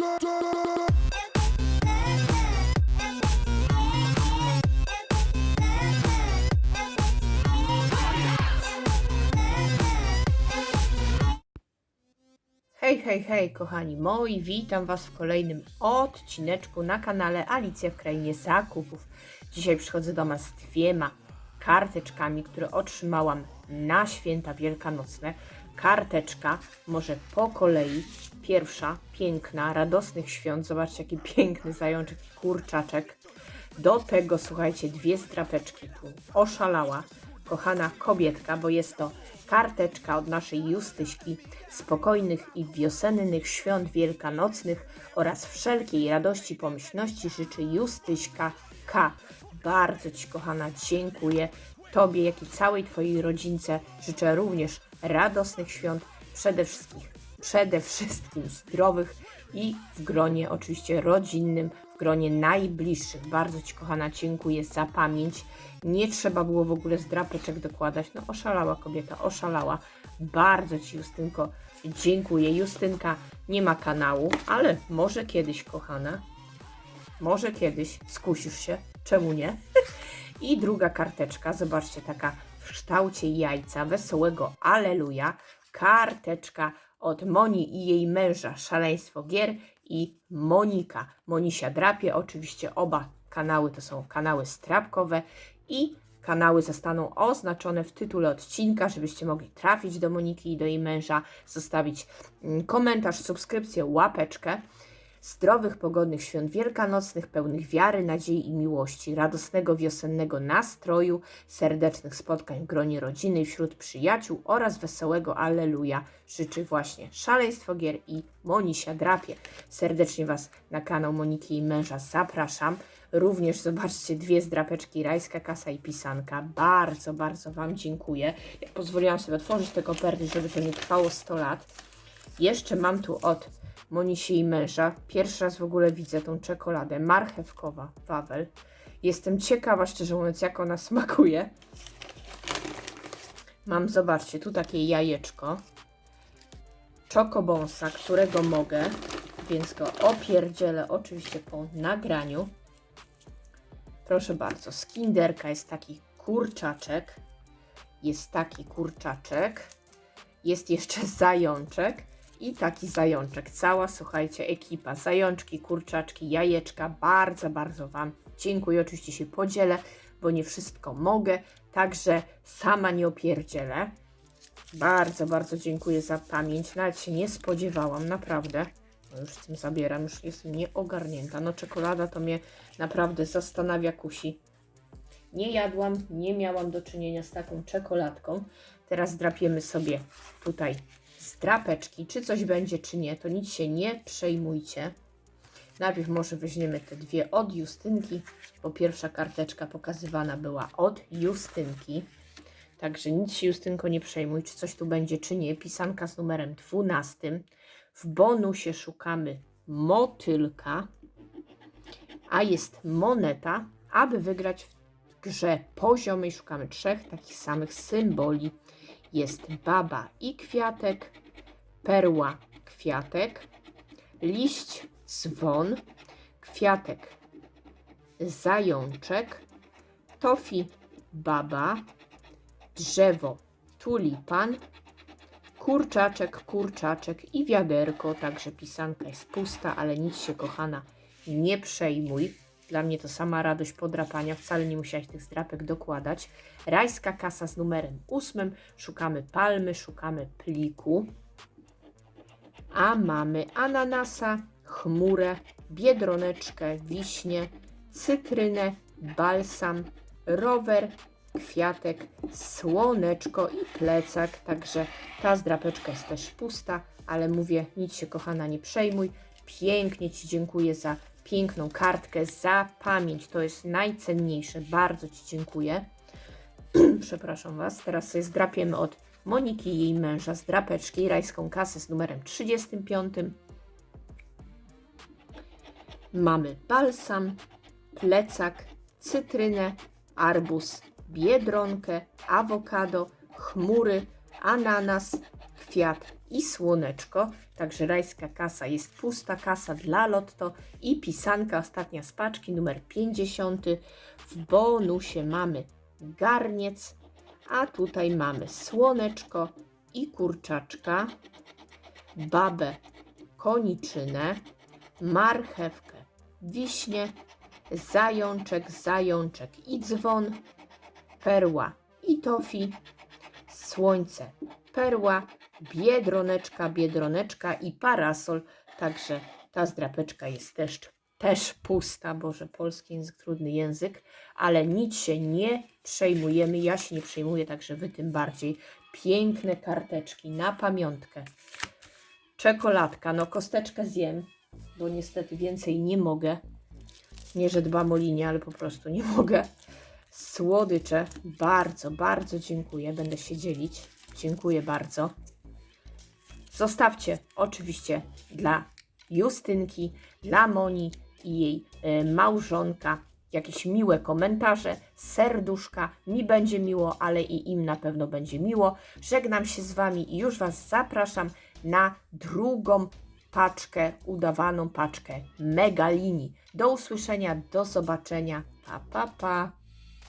Hej, hej, hej, kochani moi, witam Was w kolejnym odcineczku na kanale Alicja w Krainie Zakupów. Dzisiaj przychodzę do Was z dwiema karteczkami, które otrzymałam na święta wielkanocne. Karteczka, może po kolei, pierwsza, piękna, radosnych świąt. Zobaczcie, jaki piękny zajączek kurczaczek. Do tego, słuchajcie, dwie strapeczki tu oszalała kochana kobietka, bo jest to karteczka od naszej Justyśki spokojnych i wiosennych świąt wielkanocnych oraz wszelkiej radości pomyślności życzy Justyśka K. Bardzo Ci kochana dziękuję. Tobie, jak i całej Twojej rodzince życzę również radosnych świąt, przede wszystkim, przede wszystkim zdrowych i w gronie oczywiście rodzinnym, w gronie najbliższych. Bardzo Ci kochana dziękuję za pamięć. Nie trzeba było w ogóle zdrapeczek dokładać. No oszalała kobieta, oszalała. Bardzo Ci Justynko dziękuję. Justynka nie ma kanału, ale może kiedyś kochana. Może kiedyś skusisz się. Czemu nie? I druga karteczka, zobaczcie, taka kształcie jajca, wesołego Aleluja. Karteczka od Moni i jej męża, Szaleństwo Gier i Monika. Monisia drapie, oczywiście oba kanały to są kanały strapkowe i kanały zostaną oznaczone w tytule odcinka, żebyście mogli trafić do Moniki i do jej męża, zostawić mm, komentarz, subskrypcję, łapeczkę. Zdrowych, pogodnych świąt wielkanocnych, pełnych wiary, nadziei i miłości, radosnego wiosennego nastroju, serdecznych spotkań w gronie rodziny wśród przyjaciół oraz wesołego Alleluja życzy właśnie Szaleństwo Gier i Monisia Drapie. Serdecznie Was na kanał Moniki i męża zapraszam. Również zobaczcie dwie zdrapeczki, rajska kasa i pisanka. Bardzo, bardzo Wam dziękuję. Ja pozwoliłam sobie otworzyć te koperty, żeby to nie trwało 100 lat. Jeszcze mam tu od Monisi i męża. Pierwszy raz w ogóle widzę tą czekoladę. Marchewkowa, Wawel. Jestem ciekawa, szczerze mówiąc, jak ona smakuje. Mam, zobaczcie, tu takie jajeczko. Czokobonsa, którego mogę, więc go opierdzielę oczywiście po nagraniu. Proszę bardzo, z kinderka jest taki kurczaczek. Jest taki kurczaczek. Jest jeszcze zajączek i taki zajączek. Cała, słuchajcie, ekipa. Zajączki, kurczaczki, jajeczka. Bardzo, bardzo Wam dziękuję. Oczywiście się podzielę, bo nie wszystko mogę. Także sama nie opierdzielę. Bardzo, bardzo dziękuję za pamięć. Nawet się nie spodziewałam, naprawdę. No już z tym zabieram, już jestem nieogarnięta. No czekolada to mnie naprawdę zastanawia, kusi. Nie jadłam, nie miałam do czynienia z taką czekoladką. Teraz drapiemy sobie tutaj z drapeczki, czy coś będzie, czy nie, to nic się nie przejmujcie. Najpierw może weźmiemy te dwie od Justynki, bo pierwsza karteczka pokazywana była od Justynki. Także nic się Justynko nie przejmuj, czy coś tu będzie, czy nie. Pisanka z numerem 12. W bonusie szukamy motylka, a jest moneta, aby wygrać w grze poziomej. Szukamy trzech takich samych symboli. Jest baba i kwiatek, perła, kwiatek, liść, dzwon, kwiatek, zajączek, tofi, baba, drzewo, tulipan, kurczaczek, kurczaczek i wiaderko. Także pisanka jest pusta, ale nic się, kochana, nie przejmuj. Dla mnie to sama radość podrapania, wcale nie musiałaś tych zdrapek dokładać. Rajska kasa z numerem ósmym. Szukamy palmy, szukamy pliku. A mamy ananasa, chmurę, biedroneczkę, wiśnie, cytrynę, balsam, rower, kwiatek, słoneczko i plecak. Także ta zdrapeczka jest też pusta, ale mówię, nic się kochana nie przejmuj. Pięknie Ci dziękuję za piękną kartkę, za pamięć. To jest najcenniejsze. Bardzo Ci dziękuję. Przepraszam Was. Teraz sobie zdrapiemy od Moniki i jej męża z drapeczki rajską kasę z numerem 35. Mamy balsam, plecak, cytrynę, arbuz, biedronkę, awokado, chmury, ananas, kwiat i słoneczko. Także rajska kasa jest pusta, kasa dla lotto i pisanka ostatnia z paczki numer 50. W bonusie mamy garniec, a tutaj mamy słoneczko i kurczaczka, babę koniczynę, marchewkę, wiśnie, zajączek, zajączek i dzwon, perła i tofi, słońce, perła, biedroneczka, biedroneczka i parasol. Także ta zdrapeczka jest też, też pusta. Boże, polski język, trudny język, ale nic się nie przejmujemy. Ja się nie przejmuję, także wy tym bardziej. Piękne karteczki na pamiątkę. Czekoladka, no kosteczkę zjem, bo niestety więcej nie mogę. Nie, że dbam o linię, ale po prostu nie mogę. Słodycze, bardzo, bardzo dziękuję. Będę się dzielić. Dziękuję bardzo. Zostawcie oczywiście dla Justynki, dla Moni i jej e, małżonka jakieś miłe komentarze, serduszka. Mi będzie miło, ale i im na pewno będzie miło. Żegnam się z Wami i już Was zapraszam na drugą paczkę, udawaną paczkę Megalini. Do usłyszenia, do zobaczenia. Pa, pa, pa.